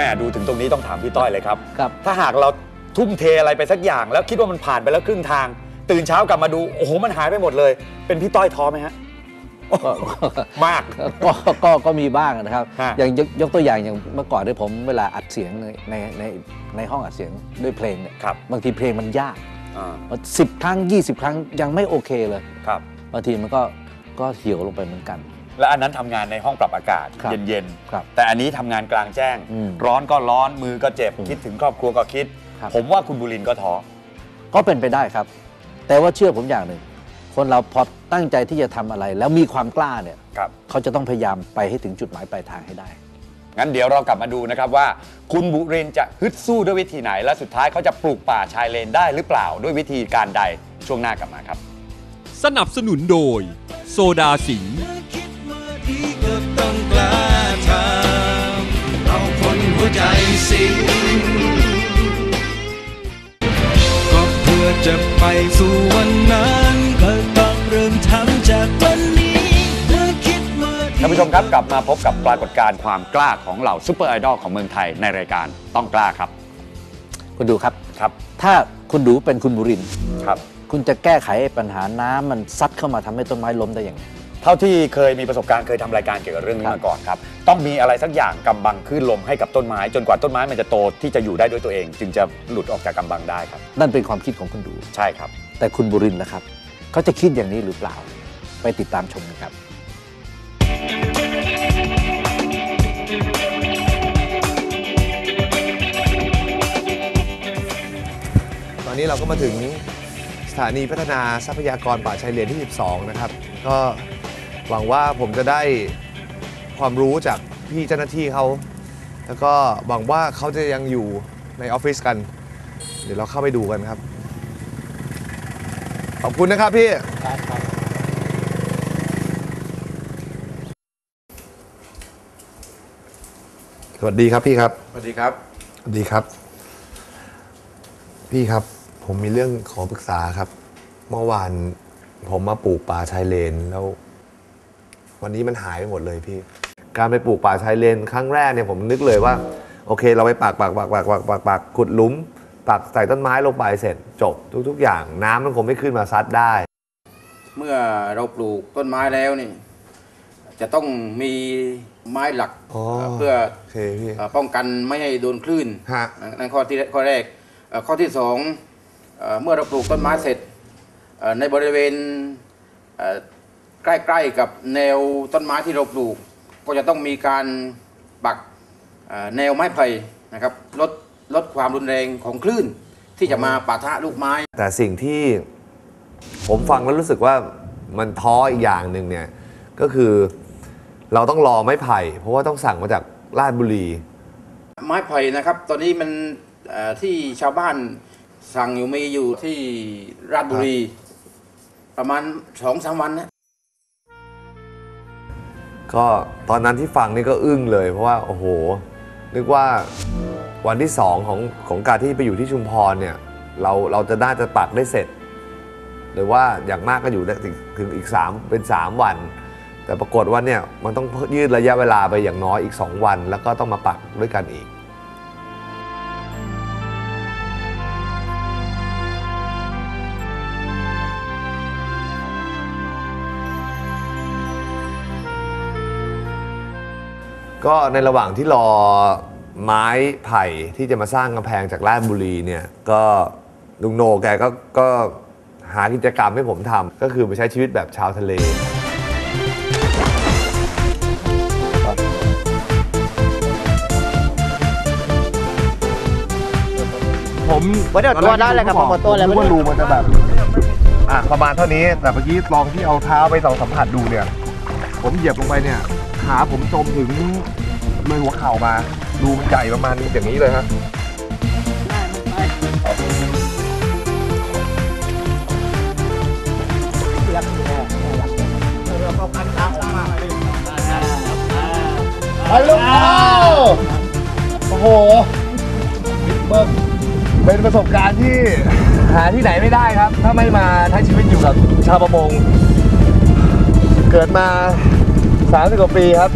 ม่ดูถึงตรงนี้ต้องถามพี่ต้อยเลยครับ ครับ ถ้าหากเราทุ่มเทอะไรไปสักอย่าง แล้วคิดว่ามันผ่านไปแล้วครึ่งทาง ตื่นเช้ากลับมาดูโอ้โหมันหายไปหมดเลย เป็นพี่ต้อยท้อไหมฮะ ก็ มาก ก็ก็ก็มีบ้างนะครับ ฮะ อย่างยกยกตัวอย่างอย่างเมื่อก่อนที่ผมเวลาอัดเสียงในในในในห้องอัดเสียงด้วยเพลงเนี่ยครับบางทีเพลงมันยากอ่าสิบครั้ง 20 ครั้งยังไม่โอเคเลย ครับ บางทีมันก็ก็เหี่ยวลงไปเหมือนกัน และอันนั้นทำงานในห้องปรับอากาศครับเย็นครับๆแต่อันนี้ทำงานกลางแจ้ง อืมร้อนก็ร้อนมือก็เจ็บอืมคิดถึงครอบครัวก็คิด ครับ ผมว่าคุณบุรินทร์ก็ท้อ ก็เป็นไปได้ครับ แต่ว่าเชื่อผมอย่างหนึ่ง คนเราพอตั้งใจที่จะทำอะไร แล้วมีความกล้าเนี่ยครับ เขาจะต้องพยายามไปให้ถึงจุดหมายปลายทางให้ได้ งั้นเดี๋ยวเรากลับมาดูนะครับว่า คุณบุรินทร์จะฮึดสู้ด้วยวิธีไหน และสุดท้ายเขาจะปลูกป่าชายเลนได้หรือเปล่าด้วยวิธีการใดช่วงหน้ากลับมาครับ สนับสนุนโดย โซดาสิงห์ สิงก็เพื่อจะไปสู่วันนั้นก็ต้องเริ่มทำจากวันนี้เมื่อคิดว่าดีท่านผู้ชมครับกลับมาพบกับปรากฏการณ์ความกล้าของเหล่าซูเปอร์ไอดอลของเมืองไทยในรายการต้องกล้าครับ คุณดูครับ ครับถ้าคุณดูเป็นคุณบุรินทร์ครับ คุณจะแก้ไขปัญหาน้ำมันซัดเข้ามาทำให้ต้นไม้ล้มได้อย่างไร เท่าที่เคยมีประสบการณ์เคยทำรายการเกี่ยวกับเรื่องนี้ครับมาก่อนครับ ต้องมีอะไรสักอย่างกำบังขึ้นลมให้กับต้นไม้ จนกว่าต้นไม้มันจะโตที่จะอยู่ได้ด้วยตัวเอง จึงจะหลุดออกจากกำบังได้ครับ นั่นเป็นความคิดของคุณดู ใช่ครับ แต่คุณบุรินทร์นะครับ เขาจะคิดอย่างนี้หรือเปล่า ไปติดตามชมกันครับ ตอนนี้เราก็มาถึงสถานีพัฒนาทรัพยากรป่าชายเลนที่ 12 นะครับ ก็ หวังว่าผมจะได้ความรู้จากพี่เจ้าหน้าที่เขา แล้วก็หวังว่าเขาจะยังอยู่ในออฟฟิศกัน เดี๋ยวเราเข้าไปดูกันครับ ขอบคุณนะครับพี่ สวัสดีครับพี่ครับ สวัสดีครับ สวัสดีครับ พี่ครับ ผมมีเรื่องขอปรึกษาครับ เมื่อวานผมมาปลูกป่าชายเลนแล้ว วันนี้มันหายไปหมดเลยพี่ การไปปลูกป่าชายเลนครั้งแรกเนี่ยผมนึกเลยว่า โอเค เราไปปักปักปักปักปักปักปักขุดหลุมปักใส่ต้นไม้ลงไปเสร็จจบทุก ๆ อย่าง น้ำมันคงไม่ขึ้นมาซัดได้ เมื่อเราปลูกต้นไม้แล้วนี่ จะต้องมีไม้หลักอ๋อเพื่อโอเคพี่เอ่อป้องกันไม่ให้โดนคลื่นฮะนั่นข้อที่ข้อแรกเอ่อข้อที่สองเอ่อเมื่อเราปลูกต้นไม้เสร็จเอ่อในบริเวณเอ่อ ใกล้ๆกับแนวต้นไม้ที่เราปลูก ก็จะต้องมีการปักเอ่อแนวไม้ไผ่นะครับลดลดความรุนแรงของคลื่นที่จะมาปะทะลูกไม้ แต่สิ่งที่ผมฟังแล้วรู้สึกว่ามันท้ออีกอย่างหนึ่งเนี่ยก็คือเราต้องรอไม้ไผ่ เพราะว่าต้องสั่งมาจากราชบุรี ไม้ไผ่นะครับ ตอนนี้มันเอ่อที่ชาวบ้านสั่งอยู่มีอยู่ที่ราชบุรี ประมาณสองสามวันนะ ก็ตอนนั้นที่ฟังนี่ก็อึ้งเลย เพราะว่าโอ้โห นึกว่าวันที่สองของของการที่ไปอยู่ที่ชุมพรเนี่ยเราเราจะน่าจะปักได้เสร็จ หรือว่าอย่างมากก็อยู่ได้ถึงอีก 3 เป็น 3 วัน แต่ปรากฏว่าเนี่ยมันต้องยืดระยะเวลาไปอย่างน้อยอีก 2 วัน แล้วก็ต้องมาปักด้วยกันอีก ก็ในระหว่างที่รอไม้ไผ่ที่จะมาสร้างกำแพงจากราชบุรีเนี่ยก็ลุงโนแกก็ก็หากิจกรรมให้ผมทำก็คือไปใช้ชีวิตแบบชาวทะเล ผมไว้เดี๋ยวตัวได้เลยครับพอหมดตัวแล้วนึกว่ารูมันจะแบบ อะประมาณเท่านี้ แต่เมื่อกี้ลองที่เอาเท้าไปลองสัมผัสดูเนี่ย ผมเหยียบลงไปเนี่ย ขาผมจมถึงเลยหัวเข่ามารูมันใหญ่ประมาณนี้อย่างนี้เลยฮะไปลูกเอาโอ้โหบิ๊กเบิ้มเป็นประสบการณ์ที่หาที่ไหนไม่ได้ครับ ถ้าไม่มาใช้ชีวิตอยู่กับชาวประมง เกิดมา 30กว่าปีครับ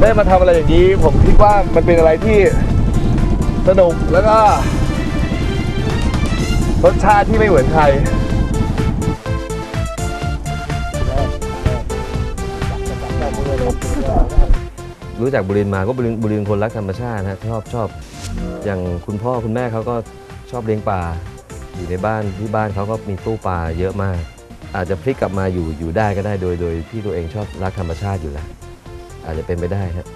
ได้มาทำอะไรอย่างนี้ ผมคิดว่ามันเป็นอะไรที่สนุกแล้วก็ รสชาติที่ไม่เหมือนใครรู้จักบุรินมาก็บุรินบุรินคนรักธรรมชาตินะชอบชอบอย่างคุณพ่อคุณแม่เขาก็ชอบเลี้ยงปลาอยู่ในบ้านที่บ้านเขาก็มีตู้ปลาเยอะมาก อาจจะพลิกกลับมาอยู่อยู่ได้ก็ได้โดยโดยที่ตัวเองชอบรักธรรมชาติอยู่แล้วอาจจะเป็นไปได้ครับ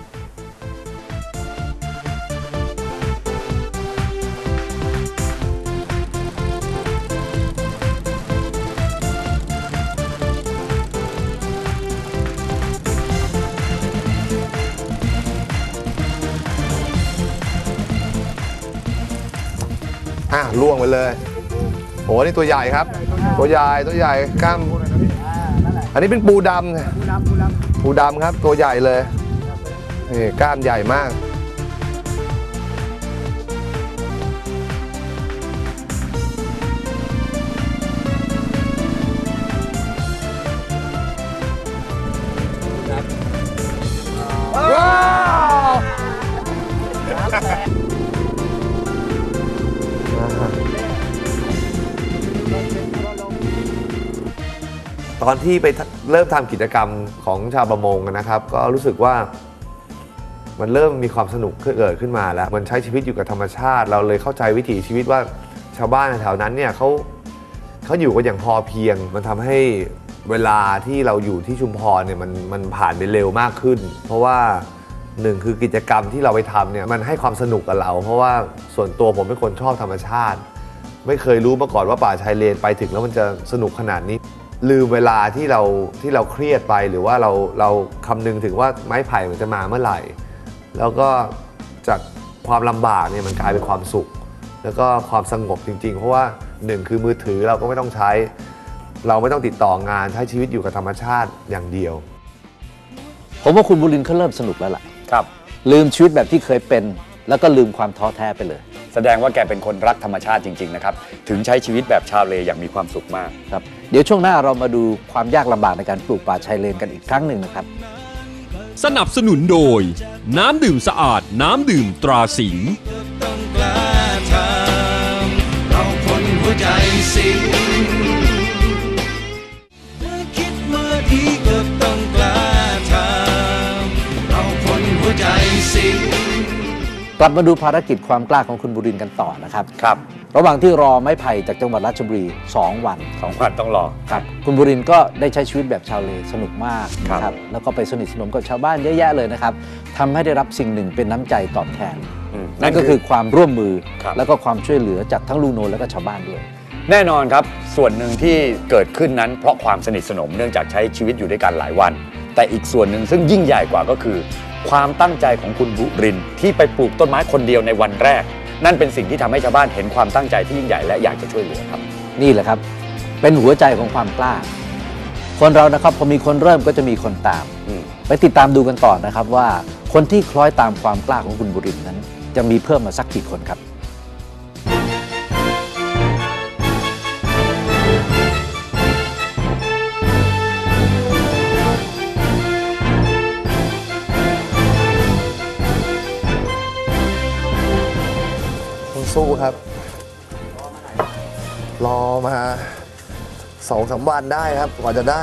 อะล่วงไปเลย โหนี่ตัวใหญ่ครับ ตัวใหญ่ตัวใหญ่กล้ามอันนี้เป็นปูดำปูดำครับ ตัวใหญ่เลยนี่กล้ามใหญ่มาก ตอนที่ไปเริ่มทำกิจกรรมของชาวประมงนะครับ ก็รู้สึกว่ามันเริ่มมีความสนุกเกิดขึ้นมาแล้ว มันใช้ชีวิตอยู่กับธรรมชาติ เราเลยเข้าใจวิถีชีวิตว่าชาวบ้านแถวนั้นเนี่ยเขาเขาอยู่กันอย่างพอเพียง มันทำให้เวลาที่เราอยู่ที่ชุมพรเนี่ยมันมันผ่านไปเร็วมากขึ้น เพราะว่าหนึ่งคือกิจกรรมที่เราไปทำเนี่ยมันให้ความสนุกกับเรา เพราะว่าส่วนตัวผมเป็นคนชอบธรรมชาติ ไม่เคยรู้มาก่อนว่าป่าชายเลนไปถึงแล้วมันจะสนุกขนาดนี้ ลืมเวลาที่เราที่เราเครียดไปหรือว่าเราเราคำนึงถึงว่าไม้ไผ่มันจะมาเมื่อไหร่ แล้วก็จากความลำบากเนี่ยมันกลายเป็นความสุข แล้วก็ความสงบจริง ๆ เพราะว่าหนึ่งคือมือถือเราก็ไม่ต้องใช้ เราไม่ต้องติดต่องานใช้ชีวิตอยู่กับธรรมชาติอย่างเดียว ผมว่าคุณบุรินทร์เขาเริ่มสนุกแล้วล่ะ ครับ ลืมชีวิตแบบที่เคยเป็น แล้วก็ลืมความท้อแท้ไปเลย แสดงว่าแกเป็นคนรักธรรมชาติจริง ๆ นะครับ ถึงใช้ชีวิตแบบชาวเลอย่างมีความสุขมาก ครับเดี๋ยวช่วงหน้าเรามาดูความยากลำบากในการปลูกป่าชายเลนกันอีกครั้งหนึ่งนะครับ สนับสนุนโดย น้ำดื่มสะอาด น้ำดื่มตราสิงห์ ต้องกล้าทำเราคนหัวใจสิง ลับมาดูภารกิจความกล้าของคุณบุรินทร์กันต่อนะครับ ครับระหว่างที่รอไม้ไผ่จากจังหวัดราชบุรี 2 วันสองวันต้องรอ ครับคุณบุรินทร์ก็ได้ใช้ชีวิตแบบชาวเลสนุกมากครับ นะครับแล้วก็ไปสนิทสนมกับชาวบ้านเยอะแยะเลยนะครับทำให้ได้รับสิ่งหนึ่งเป็นน้ำใจตอบแทน อืม นั่นก็คือความร่วมมือครับ แล้วก็ความช่วยเหลือจากทั้งลุงโนนแล้วก็ชาวบ้านด้วย แน่นอนครับส่วนหนึ่งที่เกิดขึ้นนั้นเพราะความสนิทสนมเนื่องจากใช้ชีวิตอยู่ด้วยกันหลายวัน แต่อีกส่วนหนึ่งซึ่งยิ่งใหญ่กว่าก็คือ ความตั้งใจของคุณบุรินทร์ที่ไปปลูกต้นไม้คนเดียวในวันแรก นั่นเป็นสิ่งที่ทำให้ชาวบ้านเห็นความตั้งใจที่ยิ่งใหญ่และอยากจะช่วยเหลือครับ นี่แหละครับ เป็นหัวใจของความกล้า คนเรานะครับพอมีคนเริ่มก็จะมีคนตามอืมไปติดตามดูกันต่อนะครับว่าคนที่คล้อยตามความกล้าของคุณบุรินทร์นั้น จะมีเพิ่มมาสักกี่คนครับ สู้ครับ รอมาสองสามวันได้ครับกว่าจะได้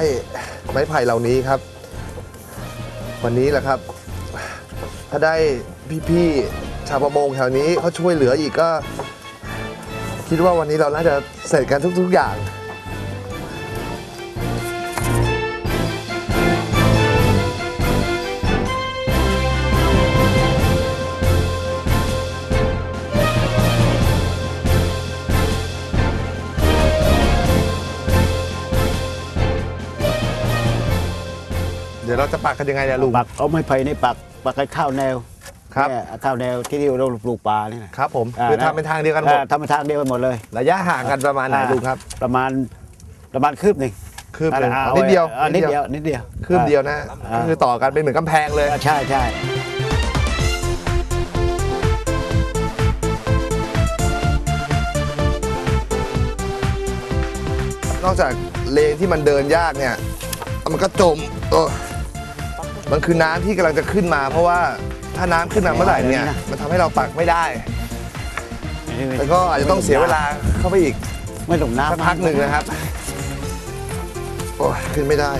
ไม้ไผ่เหล่านี้ครับ วันนี้แหละครับ ถ้าได้พี่ๆชาวประมงแถวนี้เขาช่วยเหลืออีกก็ คิดว่าวันนี้เราน่าจะเสร็จกันทุก ๆ อย่าง เดี๋ยวเราจะปักกันยังไงเนี่ยลุงปักเอาไม้ไผ่ในปักปักให้ข้าวแนวครับเนี่ยข้าวแนวที่เราปลูกปลาเนี่ยนะครับผมอ่าคือทำเป็นทางเดียวกันหมดอ่าทำเป็นทางเดียวกันหมดเลย ระยะห่างกันประมาณไหนอ่าลุงครับ ประมาณประมาณคืบหนึ่งคืบหนึ่งอ่าอ๋อนิดเดียวอ่านิดเดียวนิดเดียวคืบเดียวนะอ่าก็คือต่อกันเป็นเหมือนกำแพงเลยอ่าใช่ใช่นอกจากเลนที่มันเดินยากเนี่ย มันก็จมเออ มันคือน้ำที่กำลังจะขึ้นมา เพราะว่าถ้าน้ำขึ้นมาเมื่อไหร่เนี่ย มันทำให้เราตักไม่ได้แล้วก็อาจจะต้องเสียเวลาเข้าไปอีกไม่หลงน้ำสักพักหนึ่งนะครับ โอ้ยขึ้นไม่ได้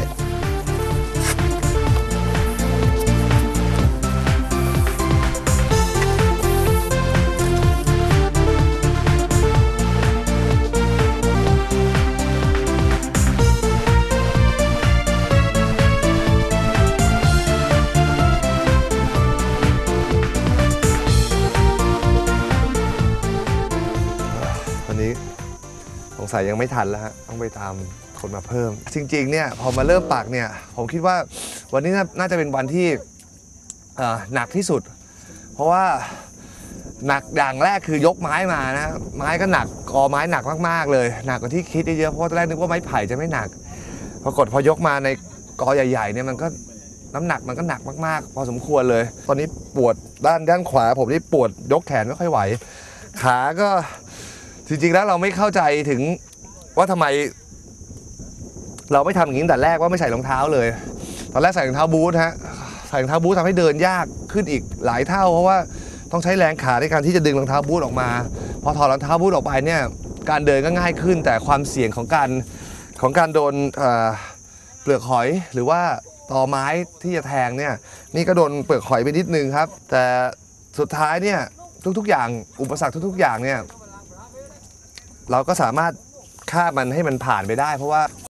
นี้สงสัยยังไม่ทันแล้วฮะต้องไปตามคนมาเพิ่ม จริงๆเนี่ยพอมาเริ่มปักเนี่ยผมคิดว่าวันนี้น่าจะเป็นวันที่หนักที่สุด เพราะว่าหนักอย่างแรกคือยกไม้มานะ ไม้ก็หนักกอไม้หนักมากๆเลย หนักกว่าที่คิดเยอะๆเพราะตอนแรกนึกว่าไม้ไผ่จะไม่หนักปรากฏพอยกมาในกอใหญ่ๆเนี่ยมันก็น้ำหนักมันก็หนักมากๆ พอสมควรเลย ตอนนี้ปวดด้านด้านขวา ผมนี่ปวดยกแขนไม่ค่อยไหว ขาก็ จริงๆแล้วเราไม่เข้าใจถึงว่าทำไม เราไม่ทำอย่างนี้ตั้งแต่แรกว่าไม่ใส่รองเท้าเลย ตอนแรกใส่รองเท้าบูทฮะใส่รองเท้าบูททำให้เดินยากขึ้นอีกหลายเท่า เพราะว่าต้องใช้แรงขาในการที่จะดึงรองเท้าบูทออกมา พอถอดรองเท้าบูทออกไปเนี่ยการเดินก็ง่ายขึ้น แต่ความเสี่ยงของการของการโดนเเปลือกหอยหรือว่าตอไม้ที่จะแทงเนี่ยนี่ก็โดนเปลือกหอยไปนิดนึงครับ แต่สุดท้ายเนี่ยทุกๆอย่างอุปสรรคทุก ๆ อย่างเนี่ย เราก็สามารถฆ่ามันให้มันผ่านไปได้ เพราะว่า